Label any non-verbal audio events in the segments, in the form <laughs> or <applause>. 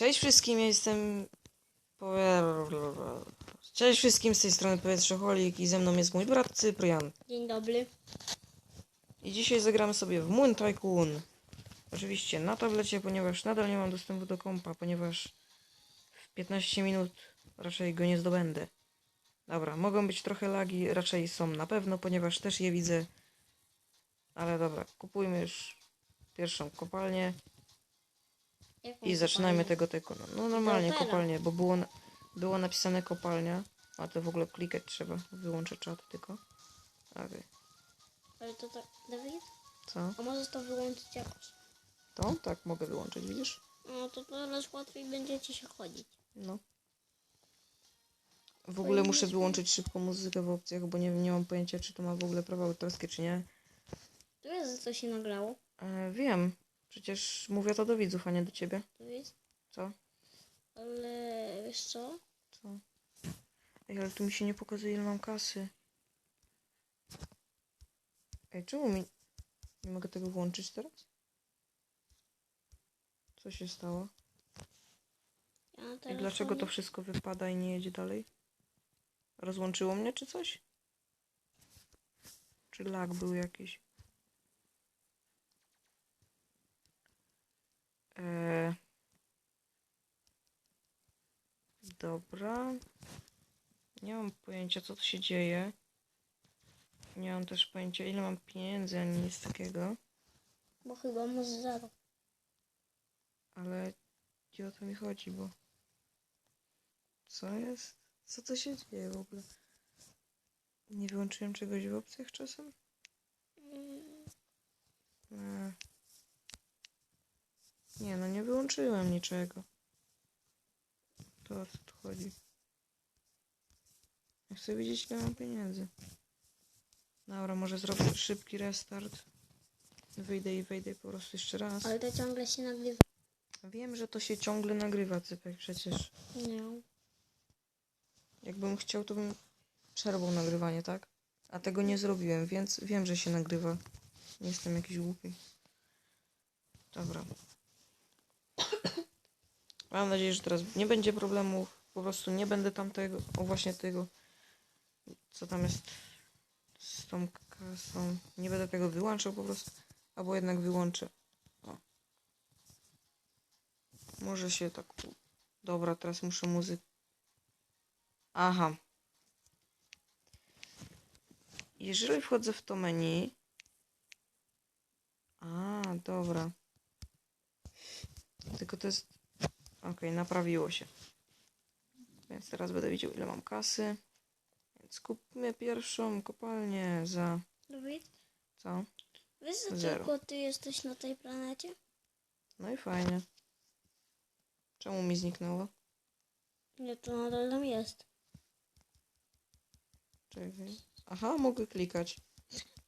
Cześć wszystkim, ja jestem... Cześć wszystkim, z tej strony Powietrzocholik i ze mną jest mój brat Cyprian. Dzień dobry. I dzisiaj zagramy sobie w Moon Tycoon. Oczywiście na tablecie, ponieważ nadal nie mam dostępu do kompa, ponieważ w 15 minut raczej go nie zdobędę. Dobra, mogą być trochę lagi, raczej są na pewno, ponieważ też je widzę. Ale dobra, kupujmy już pierwszą kopalnię i zaczynajmy tego Tycoona. No normalnie Dewelopera. kopalnię, bo było, na- było napisane kopalnia, a to w ogóle klikać trzeba. Wyłączę czat tylko. Okej, Ale to tak, Dawid? co? A możesz to wyłączyć jakoś? To? Tak, mogę wyłączyć, widzisz? No to teraz łatwiej będzie ci się chodzić. No. W ogóle muszę wyłączyć szybko muzykę w opcjach, bo nie, nie mam pojęcia, czy to ma w ogóle prawa autorskie, czy nie. Tu jest, co się nagrało. E, wiem. Przecież mówię to do widzów, a nie do ciebie. Tu jest. Co? Ale wiesz co? Co? Ej, ale tu mi się nie pokazuje, ile mam kasy. Ej, czemu mi... Nie mogę tego włączyć teraz? Co się stało? Ja I dlaczego to wszystko wypada i nie jedzie dalej? Rozłączyło mnie czy coś? Czy lag był jakiś? Eee... Dobra. Nie mam pojęcia co tu się dzieje. Nie mam też pojęcia ile mam pieniędzy ani nic takiego. Bo chyba masz zero. Ale gdzie o to mi chodzi, bo... Co jest? Co to się dzieje w ogóle? Nie wyłączyłem czegoś w opcjach czasem? Mm, Nie. Nie, no nie wyłączyłem niczego. To o co tu chodzi? Ja chcę wiedzieć, ile mam pieniędzy. Dobra, może zrobię szybki restart. Wyjdę i wejdę po prostu jeszcze raz. Ale to ciągle się nagrywa. Wiem, że to się ciągle nagrywa, Cypek, przecież. Nie. Jakbym chciał, to bym przerwał nagrywanie, tak? A tego nie zrobiłem, więc wiem, że się nagrywa. Nie jestem jakiś głupi. Dobra. Mam nadzieję, że teraz nie będzie problemów. Po prostu nie będę tamtego, o właśnie tego, co tam jest z tą kasą. Nie będę tego wyłączał po prostu, albo jednak wyłączę. O. Może się tak... Dobra, teraz muszę muzykę. Aha. Jeżeli wchodzę w to menu. A, dobra. Tylko to jest. Okej, naprawiło się. Więc teraz będę widział, ile mam kasy. Więc kupmy pierwszą kopalnię za. Dawid? Co? Wiesz, że Zero. tylko ty jesteś na tej planecie? No i fajnie. Czemu mi zniknęło? Nie, to nadal tam jest. Czekaj. Aha, mogę klikać.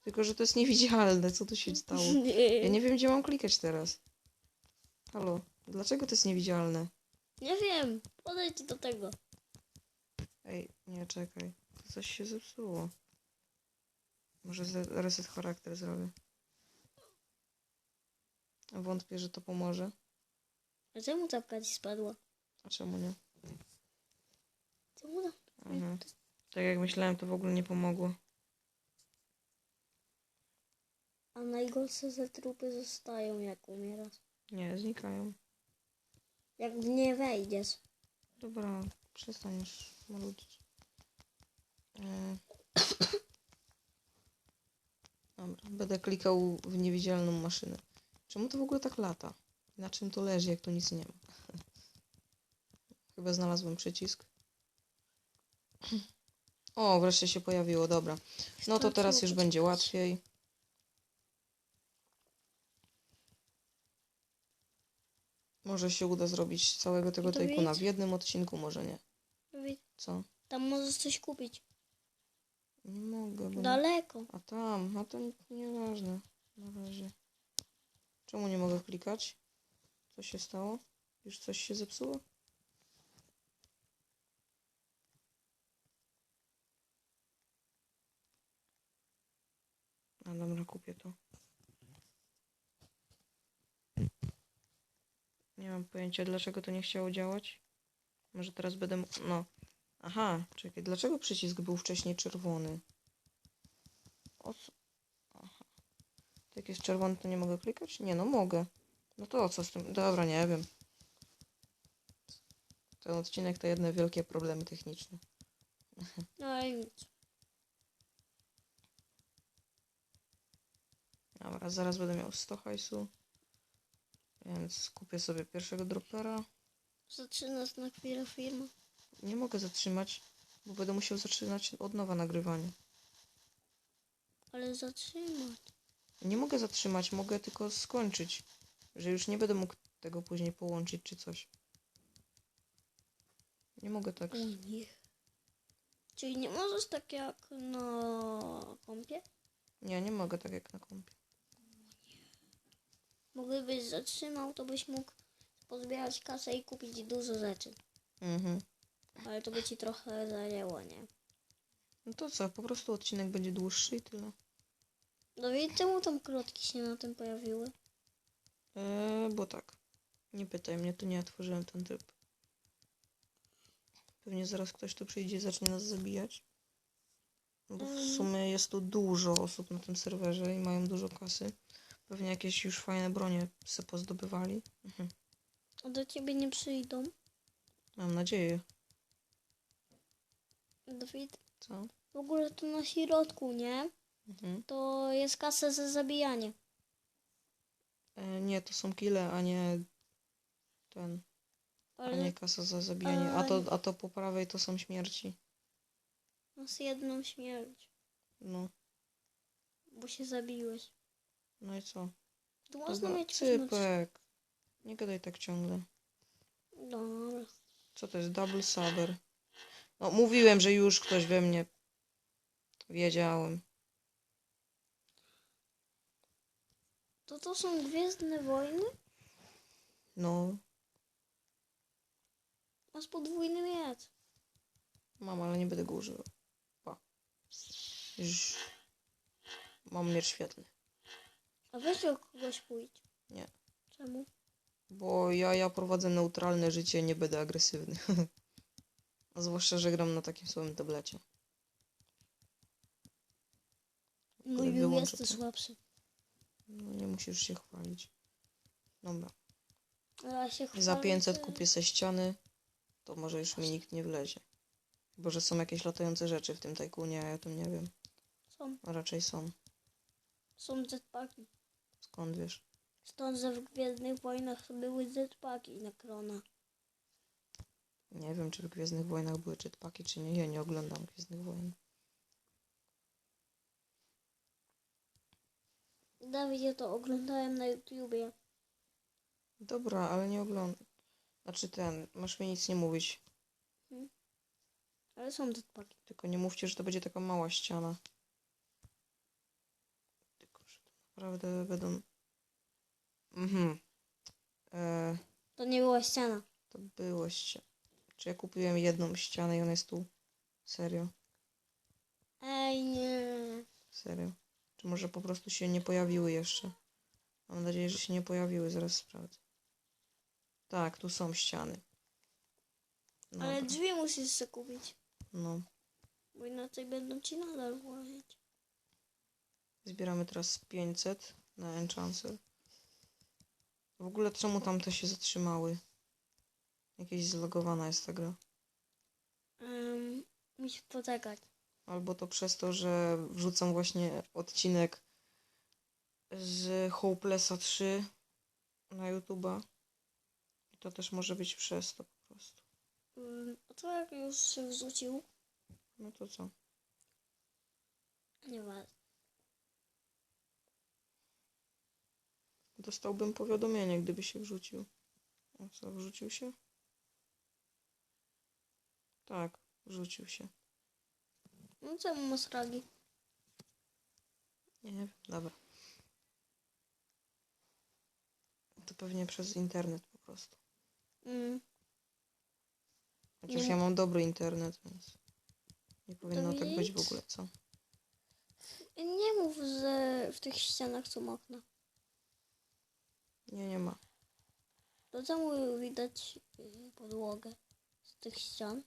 Tylko, że to jest niewidzialne. Co tu się stało? <laughs> Ja nie wiem, gdzie mam klikać teraz. Halo, dlaczego to jest niewidzialne? Nie wiem. Podejdź do tego. Ej, nie, czekaj. To coś się zepsuło. Może reset charakter zrobię. Wątpię, że to pomoże. A czemu czapka ci spadła? A czemu nie? Czemu? Aha. Tak jak myślałem, to w ogóle nie pomogło. A najgorsze, że trupy zostają, jak umierasz. Nie, znikają. Jak nie wejdziesz. Dobra, przestaniesz marudzić. E... <coughs> Dobra, będę klikał w niewidzialną maszynę. Czemu to w ogóle tak lata? Na czym to leży, jak tu nic nie ma? <laughs> Chyba znalazłem przycisk. <coughs> O, wreszcie się pojawiło, dobra. No to teraz już będzie łatwiej. Może się uda zrobić całego tego To tajkuna w jednym odcinku, może nie. Co? Tam możesz coś kupić. Nie mogę, bo... Daleko. A tam, a to nieważne. Na razie. Czemu nie mogę klikać? Co się stało? Już coś się zepsuło? A dobra, kupię to. Mam pojęcia, dlaczego to nie chciało działać. Może teraz będę. No. Aha, czekaj, dlaczego przycisk był wcześniej czerwony? O co? Aha. To Jak jest czerwony, to nie mogę klikać? Nie, no mogę. No to o co z tym? Dobra, nie wiem. Ten odcinek to jedne wielkie problemy techniczne. <laughs> No i nic. Dobra, zaraz będę miał 100 hajsu. Więc kupię sobie pierwszego dropera. Zaczynasz na chwilę filmu. Nie mogę zatrzymać, bo będę musiał zaczynać od nowa nagrywanie. Ale zatrzymać. Nie mogę zatrzymać, mogę tylko skończyć. Że już nie będę mógł tego później połączyć czy coś. Nie mogę tak. O nie. Czyli nie możesz tak jak na kompie? Nie, nie mogę tak jak na kompie. Mogłybyś zatrzymał, to byś mógł pozbierać kasę i kupić dużo rzeczy. Mhm. Ale to by ci trochę zajęło, nie? No to co, po prostu odcinek będzie dłuższy i tyle. No i czemu tam krotki się na tym pojawiły? Eee, bo tak. Nie pytaj mnie, to nie ja tworzyłem ten tryb. Pewnie zaraz ktoś tu przyjdzie i zacznie nas zabijać. Bo w sumie jest tu dużo osób na tym serwerze i mają dużo kasy. Pewnie jakieś już fajne bronie se pozdobywali. Mhm. A do ciebie nie przyjdą? Mam nadzieję. Dawid, Co? w ogóle tu na środku, nie? Mhm. To jest kasa za zabijanie. E, nie, to są kile, a nie ten. A Ale nie kasa za zabijanie. A to, a to po prawej to są śmierci. masz jedną śmierć, No, bo się zabiłeś. No i co? Można Dobra, mieć cypek. Nie gadaj tak ciągle. Dobra. Co to jest? Double saber. No, mówiłem, że już ktoś we mnie. Wiedziałem. To to są Gwiezdne Wojny? No, Masz podwójny miecz. mam, ale nie będę go używał. Pa. Mam miecz świetlny. A weź kogoś pójdź. Nie. Czemu? Bo ja, ja prowadzę neutralne życie, nie będę agresywny. <laughs> A zwłaszcza, że gram na takim słabym tablecie. Mój był jeszcze to. słabszy. No nie musisz się chwalić. Dobra. Ja się Za chwalę, 500 że- kupię se ściany, to może już mi nikt nie wlezie. Bo że są jakieś latające rzeczy w tym tajkunie, a ja tu nie wiem. Są, A raczej są. są jetpacki. Skąd wiesz? Stąd, że w Gwiezdnych Wojnach były jetpacki na krona. Nie wiem, czy w Gwiezdnych Wojnach były jetpacki, czy nie. Ja nie oglądam Gwiezdnych Wojen. Dawid, ja to oglądałem na YouTubie. Dobra, ale nie oglądam. Znaczy ten, masz mi nic nie mówić. Ale są jetpacki. Tylko nie mówcie, że to będzie taka mała ściana. Tylko, że to naprawdę będą... Mhm. E, To nie była ściana. to było ściana. Czy ja kupiłem jedną ścianę i ona jest tu? Serio? Ej, nie. Serio? Czy może po prostu się nie pojawiły jeszcze? Mam nadzieję, że się nie pojawiły, zaraz sprawdzę. Tak, tu są ściany. No, Ale dobra. drzwi musisz sobie kupić. no. Bo inaczej będą ci nadal włazić. Zbieramy teraz 500 na Enchancer. W ogóle czemu tamte się zatrzymały? Jakieś zlogowana jest ta gra. Um, musisz poczekać. Albo to przez to, że wrzucam właśnie odcinek z Hopelessa 3 na YouTube'a. I to też może być przez to po prostu. Um, a co jak już się wrzucił? No to co? Nieważne. Dostałbym powiadomienie, gdyby się wrzucił. O co, wrzucił się? Tak, wrzucił się. No czemu masz ragi? Nie wiem, dobra. To pewnie przez internet po prostu. Mm. Chociaż Nie ja mam dobry internet, więc nie powinno tak być w nic. ogóle, co? Nie mów, że w tych ścianach są okna. Nie, nie ma. To czemu widać y, podłogę z tych ścian?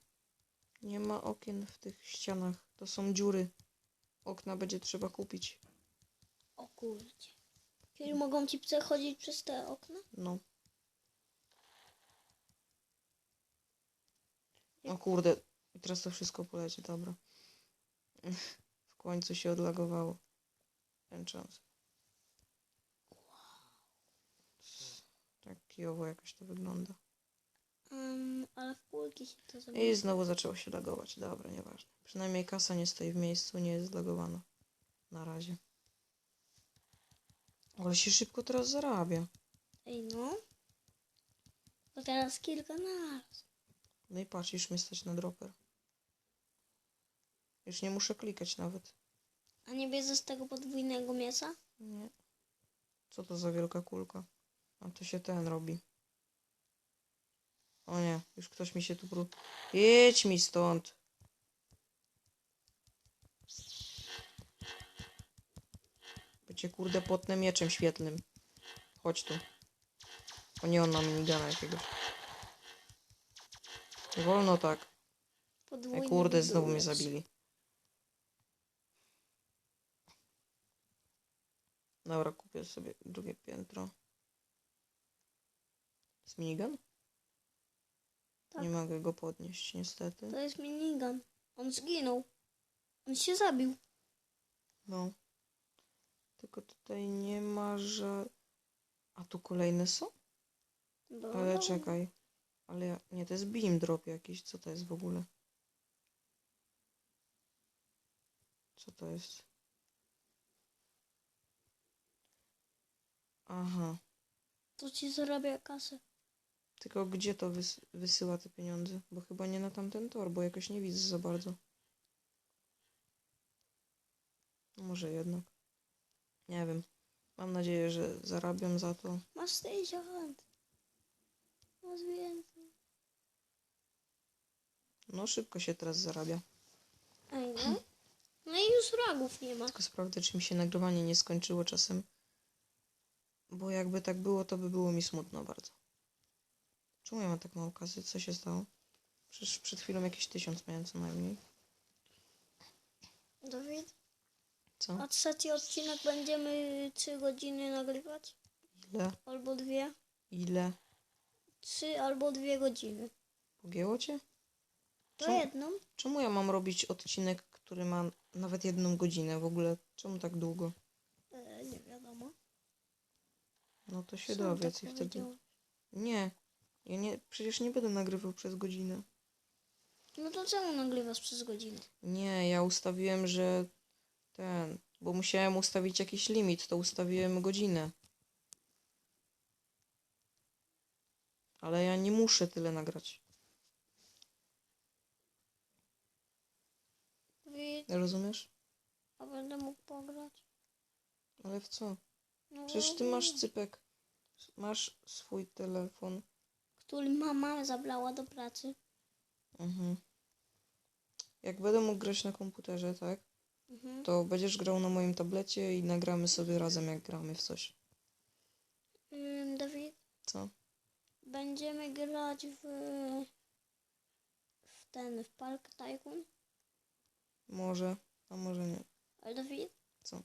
Nie ma okien w tych ścianach. To są dziury. Okna będzie trzeba kupić. O kurcie. Czyli mogą ci przechodzić przez te okna? No. O kurde. I teraz to wszystko poleci, dobra. <laughs> W końcu się odlagowało. Enchant. Tak kijowo jakoś to wygląda. Um, ale w kulki się to I zrobiło. znowu zaczęło się lagować. Dobra, nieważne. Przynajmniej kasa nie stoi w miejscu, nie jest zlagowana. Na razie. Ale się szybko teraz zarabia. Ej no. To teraz kilka naraz. No i patrz, już mnie stać na dropper. Już nie muszę klikać nawet. A nie bierze z tego podwójnego mięsa? Nie. Co to za wielka kulka? A to się ten robi. O nie, już ktoś mi się tu pró... Jedź mi stąd. Bycie kurde potnę mieczem świetlnym. Chodź tu. O nie, on ma minigana jakiegoś. Nie wolno tak. Podwójny Ej, kurde, znowu mnie zabili. Dobra, kupię sobie drugie piętro. Jest minigun? Tak. Nie mogę go podnieść, niestety. To jest minigun. On zginął. On się zabił. No. Tylko tutaj nie ma, że... A tu kolejne są? Bo... Ale czekaj. Ale ja... Nie, to jest beam drop jakiś. Co to jest w ogóle? Co to jest? Aha. To ci zarabia kasę. Tylko gdzie to wys wysyła te pieniądze? Bo chyba nie na tamten tor, bo jakoś nie widzę za bardzo. No Może jednak. Nie wiem. Mam nadzieję, że zarabiam za to. Masz 60. Masz więcej. No szybko się teraz zarabia. No. No i już ragów nie ma. Tylko sprawdzę, czy mi się nagrywanie nie skończyło czasem. Bo jakby tak było, to by było mi smutno bardzo. Czemu ja mam tak mało kasy? Co się stało? Przecież przed chwilą jakieś tysiąc miałem co najmniej. Dawid, Co? a trzeci odcinek będziemy 3 godziny nagrywać? Ile? Albo dwie? Ile? 3 albo dwie godziny. Pogięło cię? To Czemu? jedną? Czemu ja mam robić odcinek, który ma nawet jedną godzinę w ogóle? Czemu tak długo? E, nie wiadomo. No to się Sam dowiedz tak i wtedy... Nie. Ja nie, przecież nie będę nagrywał przez godzinę. No to czemu nagrywasz przez godzinę? Nie, ja ustawiłem, że ten, bo musiałem ustawić jakiś limit, to ustawiłem godzinę. Ale ja nie muszę tyle nagrać. Dawid, Rozumiesz? a będę mógł pograć? Ale w co? No, Przecież ty masz cypek. Masz swój telefon. Który mama zabrała do pracy. Mhm. Jak będę mógł grać na komputerze, tak? Mhm. To będziesz grał na moim tablecie i nagramy sobie razem, jak gramy w coś. Ym, Dawid, Co? będziemy grać w, w ten, w Park Tycoon. Może, a może nie. Ale Dawid? Co?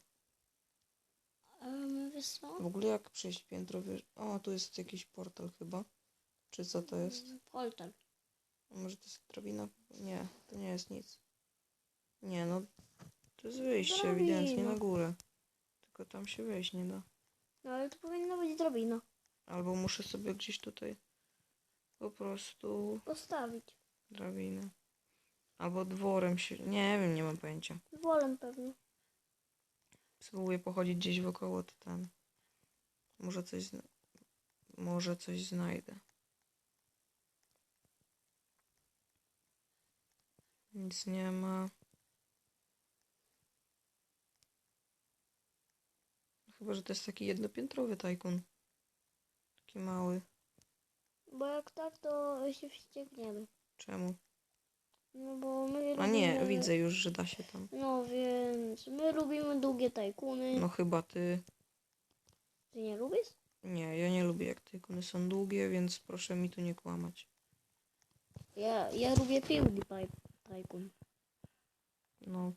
Um, wiesz co? W ogóle jak przejść piętro, wiesz... O, tu jest jakiś portal chyba. Czy co to jest? Polter. A może to jest drabina? Nie, to nie jest nic. Nie, no... To jest wyjście Drabina. ewidentnie na górę. Tylko tam się wejść nie da. No ale to powinno być drabina. Albo muszę sobie gdzieś tutaj po prostu Postawić. drabinę. Albo dworem się... Nie wiem, nie mam pojęcia. Wolę pewnie. Spróbuję pochodzić gdzieś wokoło, to ten... Może coś... Zna... Może coś znajdę. Nic nie ma. Chyba, że to jest taki jednopiętrowy tajkun. Taki mały. Bo jak tak, to się wściekniemy. Czemu? No bo my A nie, lubimy- widzę już, że da się tam. No więc my lubimy długie tajkuny. No chyba ty. Ty nie lubisz? Nie, ja nie lubię jak te ikony są długie, więc proszę mi tu nie kłamać. Ja, ja lubię PewDiePie Tycoon. No,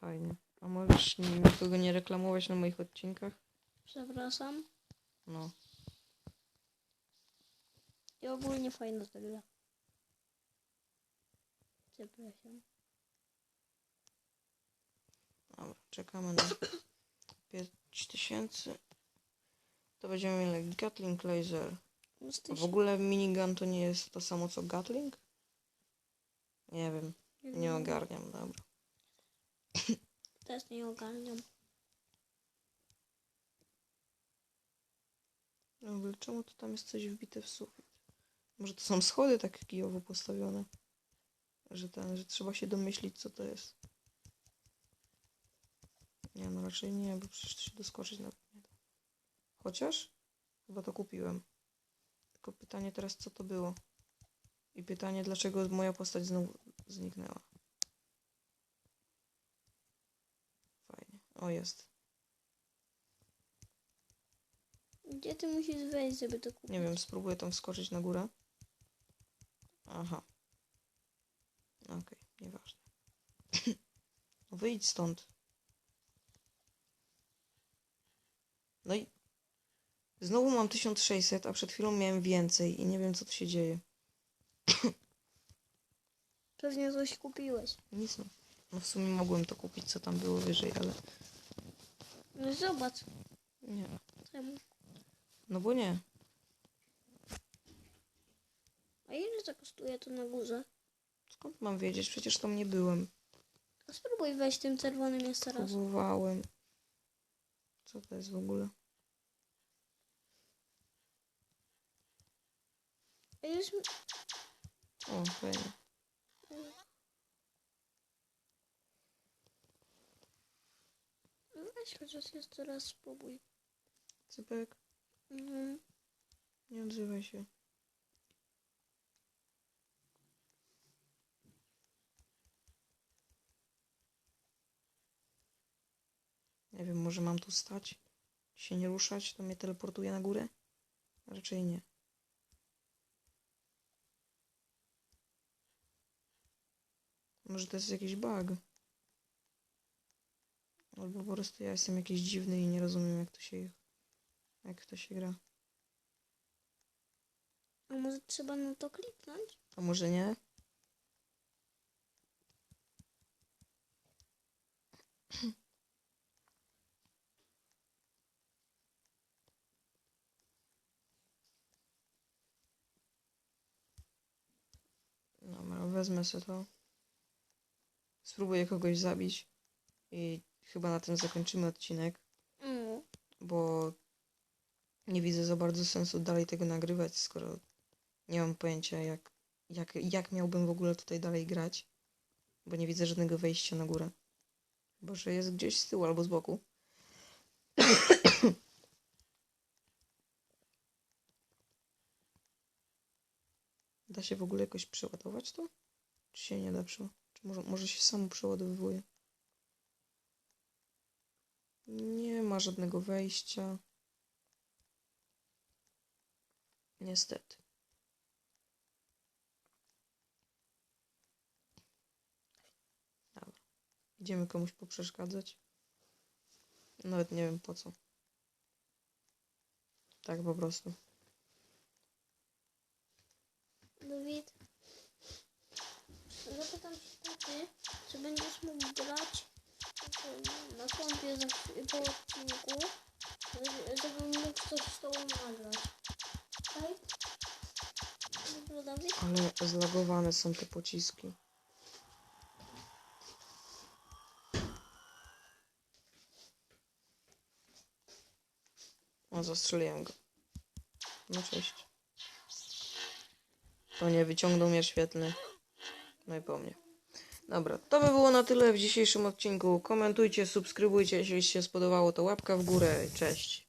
fajnie. A możesz nikogo nie reklamować na moich odcinkach? Przepraszam. No. I ogólnie fajna ta gra. Przepraszam. Dobra, czekamy na <coughs> 5000. To będziemy mieli Gatling Laser. A w ogóle minigun to nie jest to samo co Gatling? Nie wiem, nie ogarniam, dobra. Też nie ogarniam. No ogóle czemu to tam jest coś wbite w sufit? Może to są schody tak kijowo postawione? Że ten, że trzeba się domyślić co to jest. Nie no raczej nie, bo przecież to się doskoczyć na nie da. Chociaż chyba to kupiłem. Tylko pytanie teraz co to było? I pytanie dlaczego moja postać znowu zniknęła. Fajnie. O jest. Gdzie ty musisz wejść, żeby to kupić? Nie wiem, spróbuję tam wskoczyć na górę. Aha. Okej, nieważne. <coughs> No wyjdź stąd. No i znowu mam 1600, a przed chwilą miałem więcej i nie wiem co tu się dzieje. <coughs> Pewnie coś kupiłeś. Nic no. No w sumie mogłem to kupić, co tam było wyżej, ale No zobacz. nie. Czemu? No bo nie. A ile to kosztuje to na górze? Skąd mam wiedzieć? Przecież tam nie byłem. A spróbuj wejść tym czerwonym jeszcze raz. Próbowałem. Co to jest w ogóle? A już... O, fajnie. No Weź chociaż jeszcze raz spróbuj. Cypek, Mhm. nie odzywaj się. Nie wiem, może mam tu stać? Się nie ruszać, to mnie teleportuje na górę? Raczej nie. Może to jest jakiś bug. Albo po prostu ja jestem jakiś dziwny i nie rozumiem jak to się jak to się gra. A może trzeba na to kliknąć? A może nie? Dobra, wezmę sobie to. Spróbuję kogoś zabić. I chyba na tym zakończymy odcinek, No. bo nie widzę za bardzo sensu dalej tego nagrywać, skoro nie mam pojęcia jak, jak, jak miałbym w ogóle tutaj dalej grać, bo nie widzę żadnego wejścia na górę. Chyba, że jest gdzieś z tyłu albo z boku. <coughs> Da się w ogóle jakoś przeładować to? Czy się nie da przeładować? Czy może, może się samo przeładowuje? Nie ma żadnego wejścia. Niestety. Dobra. Idziemy komuś poprzeszkadzać. Nawet nie wiem po co. Tak po prostu. Dawid. Zapytam się taty, czy będziesz mógł grać na chwilę po odcinku, żeby- żebym mógł coś z tobą nagrać. Dawid? Ale zlagowane są te pociski. O, zastrzeliłem go. No cześć. To nie wyciągnął mnie świetlny. No i po mnie. Dobra, to by było na tyle w dzisiejszym odcinku. Komentujcie, subskrybujcie, jeśli się spodobało, to łapka w górę. Cześć.